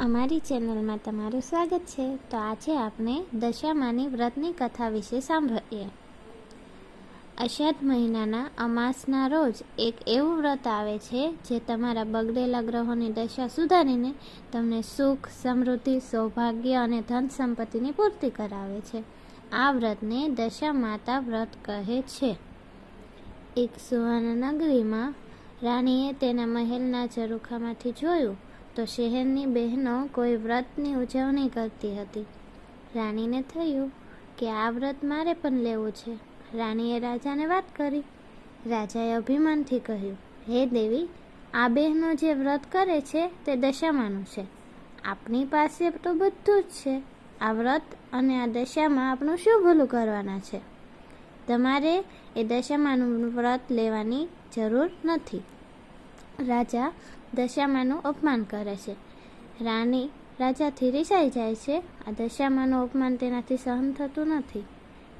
અમારી ચેનલમાં તમારું સ્વાગત છે. તો આજે આપણે દશામાની વ્રતની કથા વિશે સાંભળીએ. અષાઢ મહિનાના અમાસના રોજ એક એવું વ્રત આવે છે જે તમારા બગડેલા ગ્રહોની દશા સુધારીને તમને સુખ, સમૃદ્ધિ, સૌભાગ્ય અને ધન સંપત્તિની પૂર્તિ કરાવે છે. આ વ્રતને દશા માતા વ્રત કહે છે. એક સુવર્ણ નગરીમાં રાણીએ તેના મહેલના ઝરૂખામાંથી જોયું તો શહેરની બહેનો કોઈ વ્રતની ઉજવણી કરતી હતી. રાણીને થયું કે આ વ્રત મારે પણ લેવું છે. રાણીએ રાજાને વાત કરી. રાજાએ અભિમાનથી કહ્યું, હે દેવી, આ બહેનો જે વ્રત કરે છે તે દશામાનું છે. આપણી પાસે તો બધું જ છે. આ વ્રત અને આ દશામાં આપણું શું ભૂલું કરવાના છે? તમારે એ દશામાનું વ્રત લેવાની જરૂર નથી. રાજા દશામાનું અપમાન કરે છે. રાણી રાજાથી રિસાઈ જાય છે. આ દશામાનું અપમાન તેનાથી સહન થતું નથી.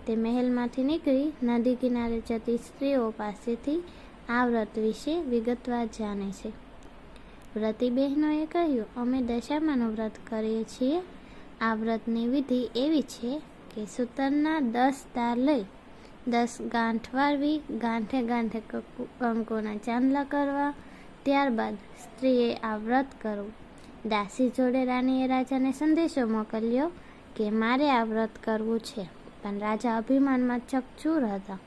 તે મહેલમાંથી નીકળી નદી કિનારે જતી સ્ત્રીઓ પાસેથી આ વ્રત વિશે વિગતવાર જાણે છે. વ્રતી બહેનોએ કહ્યું, અમે દશામાનું વ્રત કરીએ છીએ. આ વ્રતની વિધિ એવી છે કે સૂતરના દસ તાર લઈ, દસ ગાંઠ વાળવી ગાંઠે ગાંઠે કંકુના ચાંદલા કરવા ત્યારબાદ સ્ત્રીએ આ વ્રત કરવું દાસી જોડે રાણીએ રાજાને સંદેશો મોકલ્યો કે, મારે આ વ્રત કરવું છે. પણ રાજા અભિમાનમાં ચકચૂર હતા.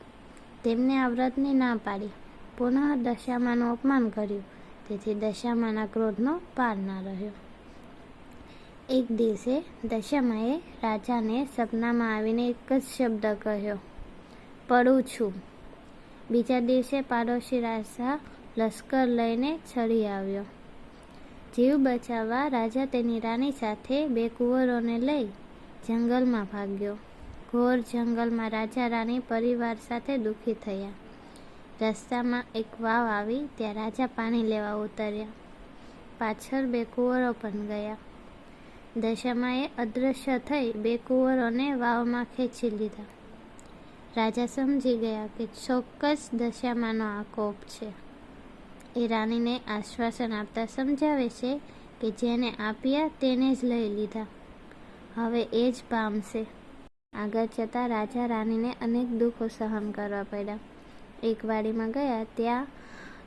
તેમને આ વ્રતની ના પાડી. પુનઃ દશામાનું અપમાન કર્યું. તેથી દશામાના ક્રોધનો પાર ના રહ્યો. એક દિવસે દશામાએ રાજાને સપનામાં આવીને એક જ શબ્દ કહ્યો, પડું છું. બીજા દિવસે પાડોશી રાજા લશ્કર લઈને ચડી આવ્યો. જીવ બચાવવા રાજા તેની રાણી સાથે બે કુંવરોને લઈ જંગલમાં ભાગ્યો. ઘોર જંગલમાં રાજા રાણી પરિવાર સાથે દુઃખી થયા. રસ્તામાં એક વાવ આવી ત્યાં રાજા પાણી લેવા ઉતર્યા. પાછળ બે કુંવરો પણ ગયા. દશામાએ અદૃશ્ય થઈ બે કુંવરોને વાવમાં ખેંચી લીધા. રાજા સમજી ગયા કે ચોક્કસ દશામાનો આ કોપ છે. એ રાણીને આશ્વાસન આપતા સમજાવે છે કે જેને આપ્યા તેને જ લઈ લીધા. હવે એ જ પામશે આગળ જતાં રાજા રાણીને અનેક દુઃખો સહન કરવા પડ્યા. એક વાડીમાં ગયા ત્યાં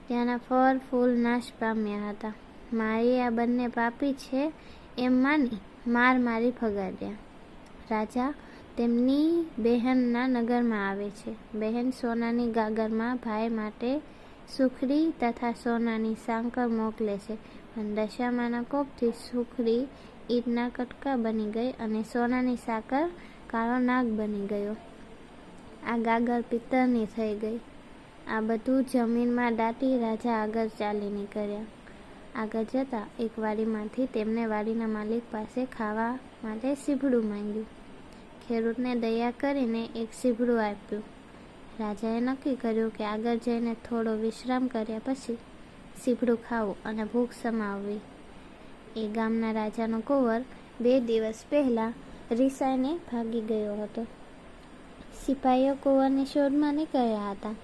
ત્યાંના ફળ, ફૂલ નાશ પામ્યા હતા. મારી આ બંને પાપી છે એમ માની માર મારી ફગાડ્યા રાજા તેમની બહેનના નગરમાં આવે છે. બહેન સોનાની ગાગરમાં ભાઈ માટે સુખડી તથા સોનાની સાંકળ મોકલે છે. પણ દશામાના કોપથી સુખડી ઈટના કટકા બની ગઈ અને સોનાની સાકર કાળો નાગ બની ગયો. આ ગાગર પિત્તરની થઈ ગઈ. આ બધું જમીનમાં દાટી રાજા આગળ ચાલી નીકળ્યા. આગળ જતાં એક વાડીમાંથી તેમને વાડીના માલિક પાસે ખાવા માટે સીભડું માંગ્યું. ખેડૂતને દયા કરીને એક સીભડું આપ્યું. રાજાએ નક્કી કર્યું કે આગળ જઈને થોડો વિશ્રામ કર્યા પછી સીભડું ખાવું અને ભૂખ સમાવવી. એ ગામના રાજાનો કુંવર બે દિવસ પહેલાં રિસાઈને ભાગી ગયો હતો. સિપાહીઓ કુંવરની શોધમાં નીકળ્યા હતા.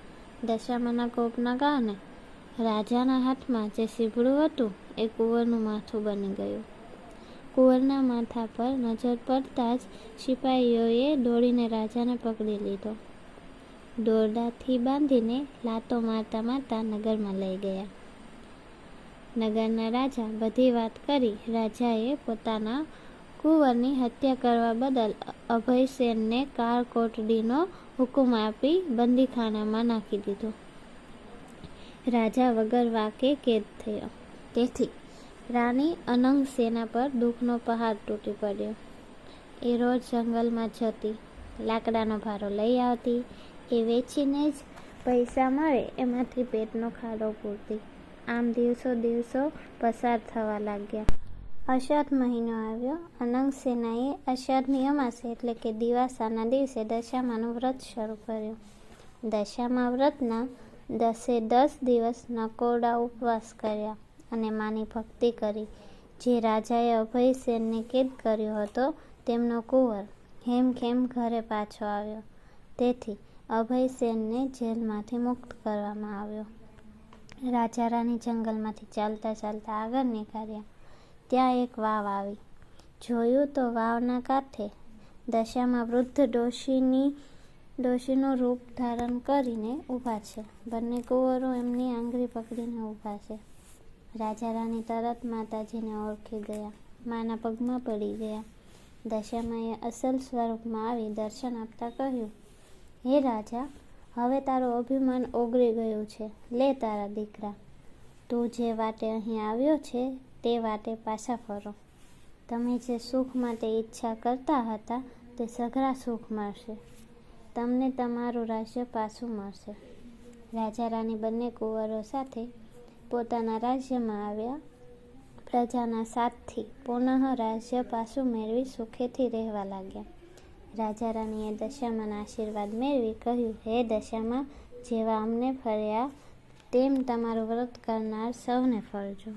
દશામાના કોપના કારણે રાજાના હાથમાં જે સીભડું હતું, એ કુંવરનું માથું બની ગયું. કુંવરના માથા પર નજર પડતા જ સિપાહીઓએ દોડીને રાજાને પકડી લીધો. દોરડાથી બાંધીને લાતો મારતા મારતા નગરમાં લઈ ગયા. નગરના રાજા બધી વાત કરી. રાજાએ પોતાના કુંવરની હત્યા કરવા બદલ અભયસેનને કાળકોટડીનો હુકમ આપી બંદીખાનામાં નાખી દીધો. રાજા વગર વાકે કેદ થયો. તેથી રાણી અનંગ સેના પર દુઃખનો પહાડ તૂટી પડ્યો. એ રોજ જંગલમાં જતી, લાકડાનો ભારો લઈ આવતી એ વેચીને જ પૈસા મળે, એમાંથી પેટનો ખાડો પૂરતી. આમ દિવસો દિવસો પસાર થવા લાગ્યા. અષાઢ મહિનો આવ્યો. અનંગ સેનાએ અષાઢની અમાસે એટલે કે દિવાસાના દિવસે દશામાનું વ્રત શરૂ કર્યું. દશામા વ્રતના દસે દસ દિવસ નકોરડા ઉપવાસ કર્યા અને માની ભક્તિ કરી. જે રાજાએ અભયસેનને કેદ કર્યો હતો, તેમનો કુંવર હેમખેમ ઘરે પાછો આવ્યો. તેથી અભયસેનને જેલમાંથી મુક્ત કરવામાં આવ્યો. રાજા રાણી જંગલમાંથી ચાલતા ચાલતા આગળ નીકળ્યા. ત્યાં એક વાવ આવી. જોયું તો વાવના કાંઠે દશામાં વૃદ્ધ ડોશીની, ડોશીનું રૂપ ધારણ કરીને ઊભા છે. બંને કુંવરો એમની આંગળી પકડીને ઊભા છે. રાજા રાણી તરત માતાજીને ઓળખી ગયા. માના પગમાં પડી ગયા. દશામાએ અસલ સ્વરૂપમાં આવી દર્શન આપતા કહ્યું હે રાજા, હવે તારું અભિમાન ઓગળી ગયું છે. લે તારા દીકરા. તું જે વાટે અહીં આવ્યો છે, તે વાટે પાછા ફરો. તમે જે સુખ માટે ઈચ્છા કરતા હતા, તે સઘળા સુખ મળશે. તમને તમારું રાજ્ય પાછું મળશે. રાજા રાણી બંને કુંવરો સાથે પોતાના રાજ્યમાં આવ્યા. પ્રજાના સાથથી પુનઃ રાજ્ય પાછું મેળવી સુખેથી રહેવા લાગ્યા. રાજા રાણીએ દશામાના આશીર્વાદ મેળવી કહ્યું, હે દશામાં, જેવા અમને ફર્યા, તેમ તમારું વ્રત કરનાર સૌને ફરજો